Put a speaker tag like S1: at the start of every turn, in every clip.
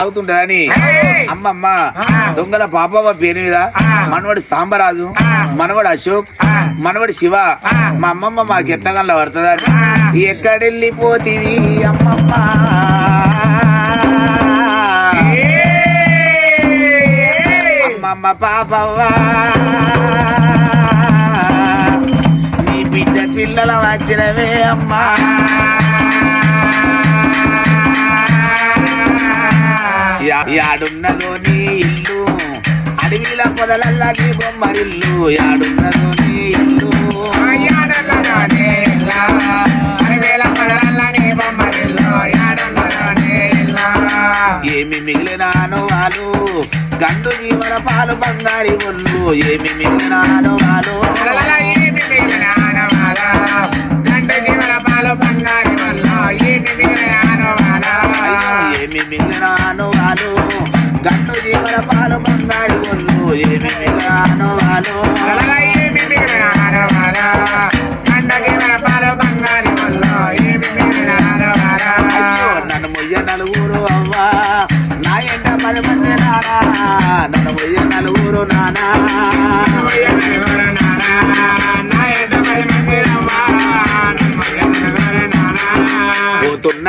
S1: తాగుతుంటదని. అమ్మమ్మ దొంగల పాపమ్మ పేరు మీద మనవడు సాంబరాజు మనవడు అశోక్ మనవడు శివ మా అమ్మమ్మ మాకు ఎట్టగల్ల పడుతుందని. ఎక్కడెళ్ళిపోతివి అమ్మమ్మ? అమ్మమ్మ పాపవ్వా. నీ బిడ్డ పిల్లల వచ్చినవే అమ్మా. యాడున్నదో నీ ఇల్లు అడవిల పొదలల్లా నీ బొమ్మరిల్లు. యాడున్నదో నీ ఇల్లు. ఏమి మిగిలినాను వాళ్ళు గండు జీవన పాలు బంగారి ఒళ్ళు. ఏమి మిగిలినాను వాళ్ళు ఏమి మిగిలినాను వాళ్ళు పాలు బంగారి ఒళ్ళు ఏమి మిగిలినాను వాళ్ళు? నన్ను మొయ్య నలుగురు అవ్వా. నా ఎంట పది మంది నానా. నన్ను మొయ్య నలుగురు నానా. పోతున్న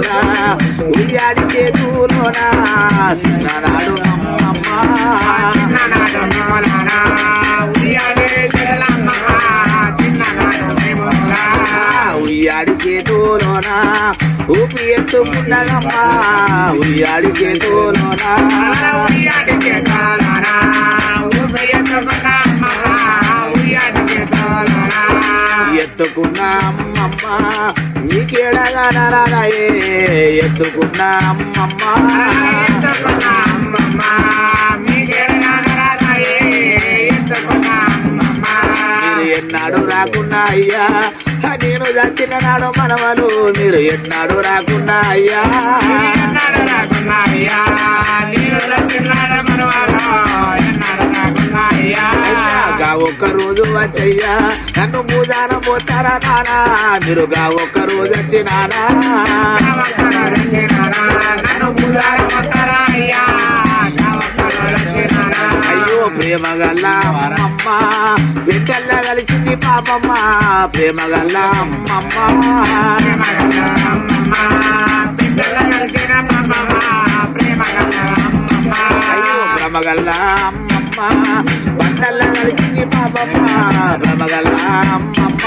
S1: నిన్నూరా ఉయ్యాడి చేతులోనా? చిన్ననాడు ఉయ్యాడి చేతులోనా? ఊపి ఎత్తుకున్నదమ్మా ఉయ్యాడి చేతులోనా? ఎత్తుకున్న అమ్మమ్మ. నీకేడగా నరాయే ఎత్తుకున్న అమ్మమ్మ. ఎన్నాడు రాకున్నా అయ్యా. నేను చచ్చిన నాడు మనవలు మీరు ఎన్నాడు రాకున్నా అయ్యా. అయ్యా. గా ఒక్క రోజు వచ్చయ్యా. నన్ను మూదాన పోతారా నానా? మీరు గా ఒక్క రోజు వచ్చినారా? అయ్యో ప్రేమ గల్ల వరమ్మ. బిడ్డల్లా కలిసింది పాపమ్మ. ప్రేమ గల్ల అమ్మమ్మ. అయ్యో ప్రేమ గల్ల అమ్మమ్మ బండల్లా కలిసింది పాపమ్మ ప్రేమ గల్ల అమ్మమ్మ.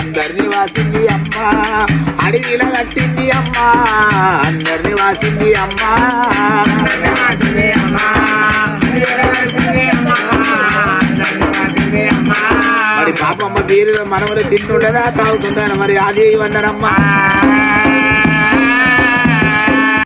S1: అందరిని వాసింది అమ్మ అడవిలో కట్టింది అమ్మ అందరిని వాసింది అమ్మ. మరి పాపమ్మ బీరు మనవలు తింటుండదా తాగుతుందా మరి అది ఇవన్నారమ్మా